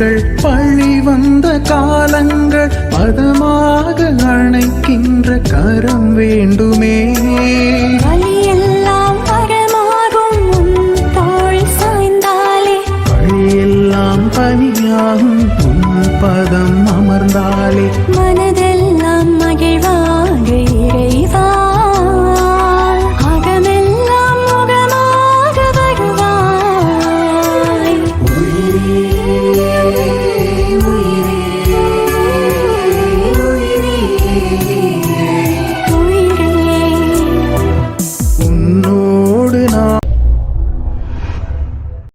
கண்கள் பழி வந்த காலங்கள் பதமாக அணைக்கின்ற கரம் வேண்டுமே. வழியெல்லாம் பரமாகும் தோல் சாய்ந்தாலே. வழியெல்லாம் பனியாகும் பதம் அமர்ந்தாலே. மனதே